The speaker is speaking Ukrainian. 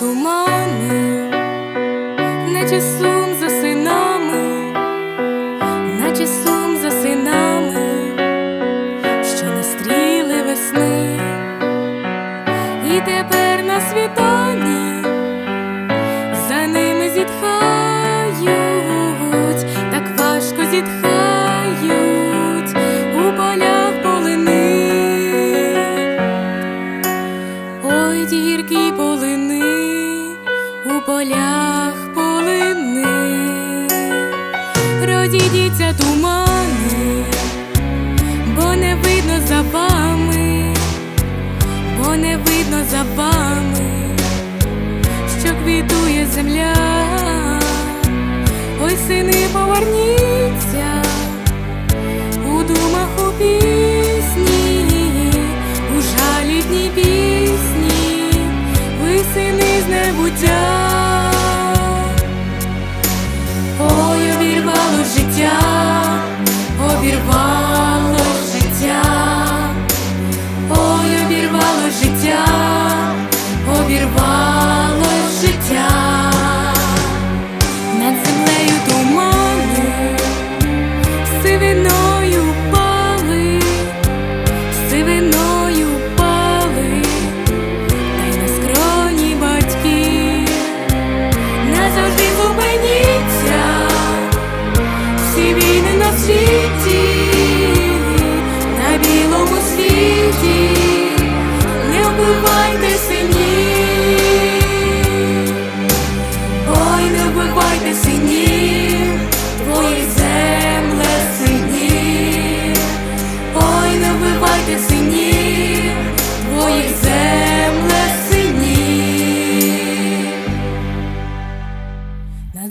dumanı. Ne cesur полях полини, розійдіться тумани, бо не видно за вами, бо не видно за вами, що квітує земля, ой, сини, поверніться у думах у пісні, у жалібній пісні, сини з небуття. se